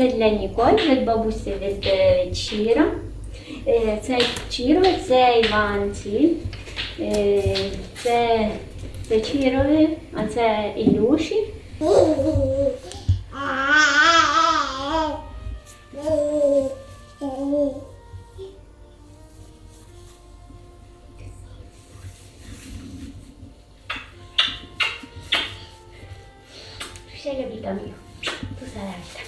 Це для Ніколь, від бабусі від е, Чіра. Е, Це Чіро, це Іванці. Е, Це, це Чірові, а це Ілюші. Все любить amigo. Tú sabes. Опа!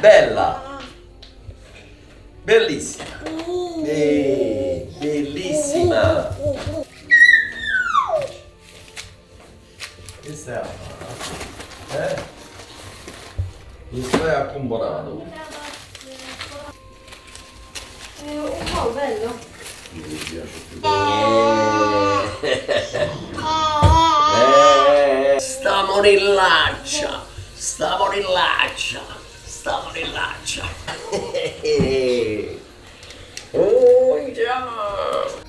Bella. Bellissima. Uh. Eh, bellissima. Questa è la eh? Questo stai accomodando Oh, eh, bello. Mi piace più. Eh. eh. Sta monellaccia. Sta monellaccia. salmonellaccia. oh, andiamo!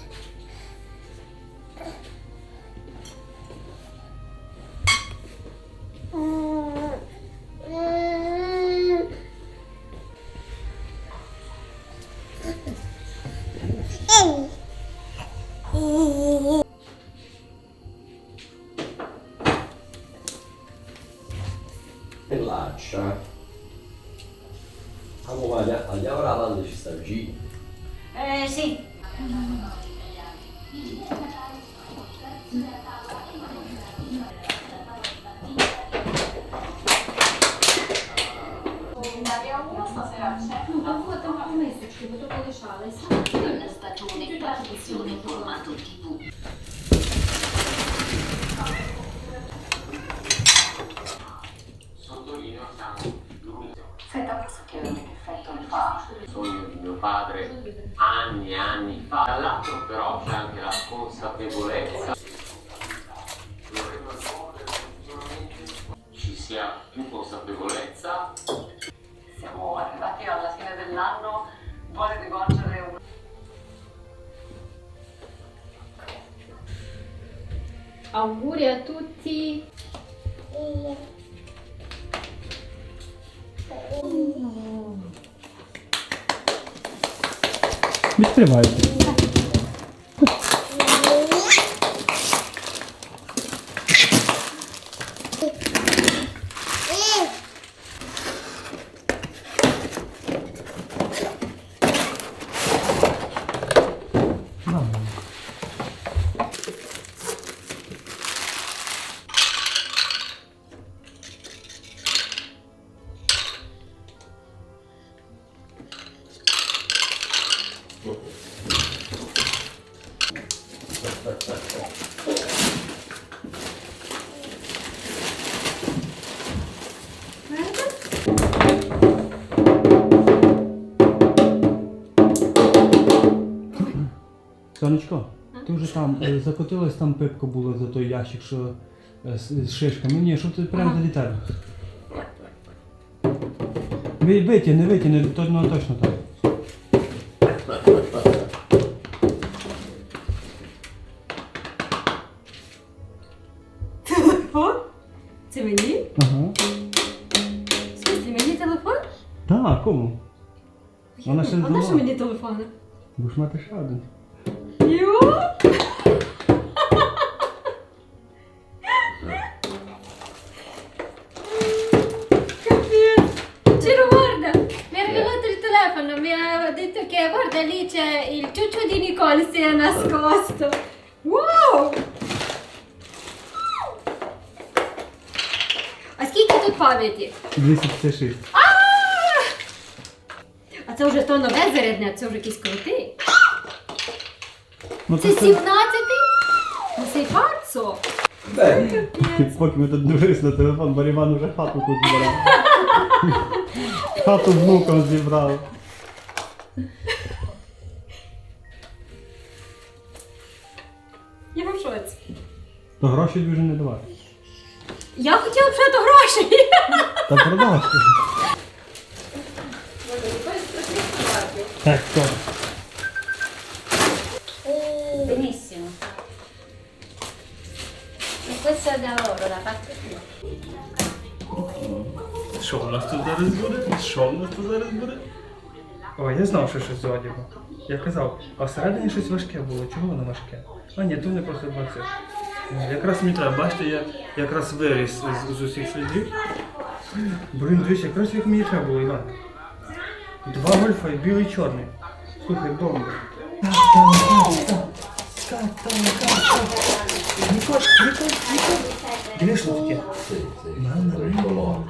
Relaxa. Nella stagione trasmissione formato TV. Sai da posso che effetto mi fa? Sogno di mio padre anni e anni fa. Dall'altro però c'è anche la consapevolezza ci sia più consapevolezza. Siamo arrivati alla fine dell'anno, Auguri a tutti. Відкривайте. Давай. Сонечко, ти вже там е, закотилась там пипка була за той ящик, що е, з, з шишками. Ні, що ти прямо за. Ви- Витягни, витягни, то, ну, точно так. Ще А на що мені телефон? Будеш мати ще один. Йо! Guarda, mi ha regalato il telefono, mi ha detto che guarda lì c'è il ciuccio di Nicole si è nascosto. Wow! А скільки тут пам'яті? 256. А це вже то нове зарядне, це вже якісь крутий. Ну, Це 17-й? Ну, Цей фарцо. Поки ми тут дивились на телефон, Баріман вже хату тут зібрав. Хату внуком зібрав. Я в шоці. То гроші дуже не давай. Я хотіла б грошей. Та продавати. Так, то. Benissimo. E questo è da oro, da parte tua. Що у нас тут зараз буде? Що у нас тут зараз буде? О, я знав, що щось з одягу. Я казав, а всередині щось важке було. Чого воно важке? А ні, то не просто бациш. Якраз мені треба, бачите, я якраз виріс з, з усіх слідів. Блін, дивись, якраз як мені треба було, Іван. Два гольфа і білий і чорний. Слухай, бомба. Ніколь. Дивись, що таке? Мама, мама.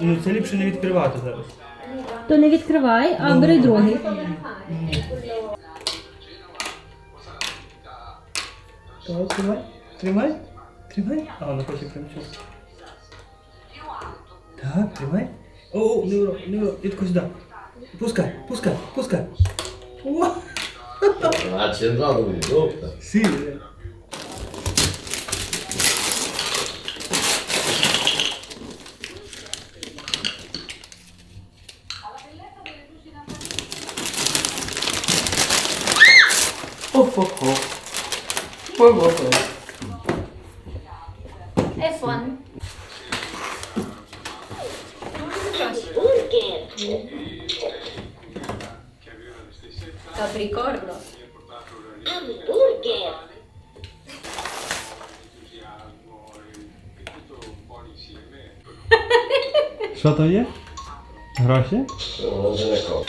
Ну це ліпше не відкривати зараз. То не відкривай, а бери другий. Так, тримай. Тримай. Тримай. А, вона хоче примчати. Так, тримай. О, о, не уро, не уро. Відко сюди. Пускай, пускай, пускай. О, Accentrato un gruppo. Sì. È Capricorno. Hamburger. Co to je? Hrosie? Mleko.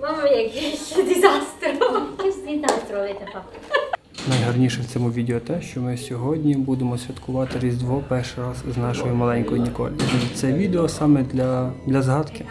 Mamma mia, che disastro! Che disastro avete fatto? Найгарніше в цьому відео те, що ми сьогодні будемо святкувати Різдво перший раз з нашою маленькою Ніколь. Це відео саме для, для згадки.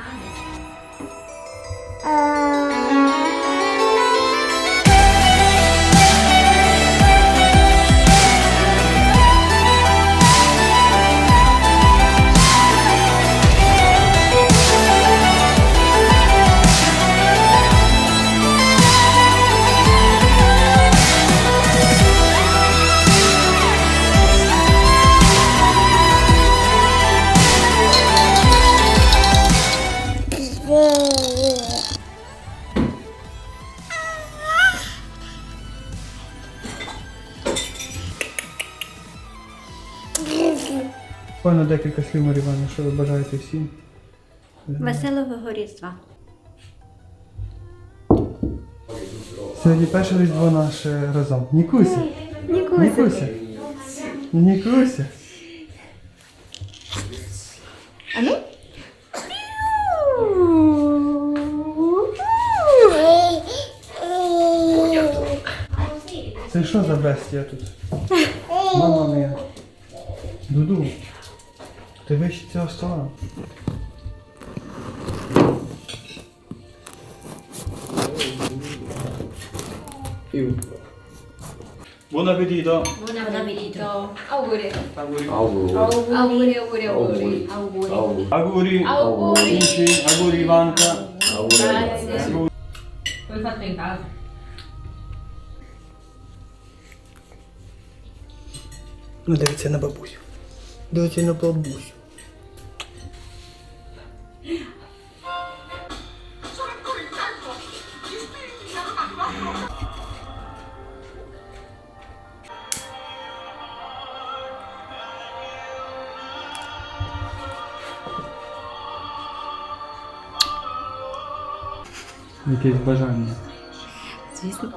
Певно, декілька слів Марі Івановна, що ви бажаєте всім. Веселого Різдва. Сьогодні перше різдво наше разом. Нікуся. Нікуся. Нікуся. А ну? Це що за бестія тут? Мама моя. Дуду. Ти вище цього стола. Più. Buon appetito. Buon appetito. Auguri. Auguri. Auguri. Auguri, auguri, Auguri. auguri. Auguri. Auguri. Auguri. Amici, Auguri Ivanka. Auguri. Poi fatto in casa. Ну дивіться на бабусю. Дивіться на бабусю. Якесь бажання. Звісно.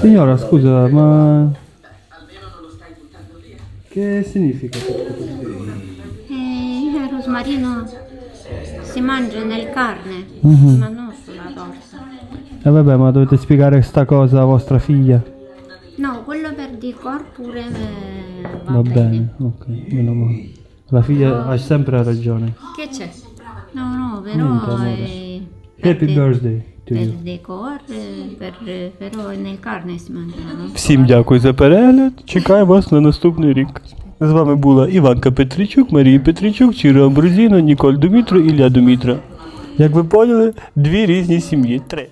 Signora, scusa, ma... Almeno non lo stai buttando via. Che significa questo? Eh, il rosmarino si mangia nel carne, mm-hmm. uh -huh. Eh vabbè, ma dovete spiegare sta cosa a vostra figlia. No, quello per di pure eh, va, Va bene. bene, ok, meno male. La figlia ha sempre ragione. Che c'è? No, no, però Niente, amore. è, Happy per- birthday to per you. decor, eh, per, però nel carne si mangiano. Всім дякую за перегляд. Чекаю вас на наступний рік. З вами була Іванка Петричук, Марія Петричук, Чіро Амбрузіно, Ніколь Думітро, Ілля Думітро. Як ви поняли, дві різні сім'ї. Три.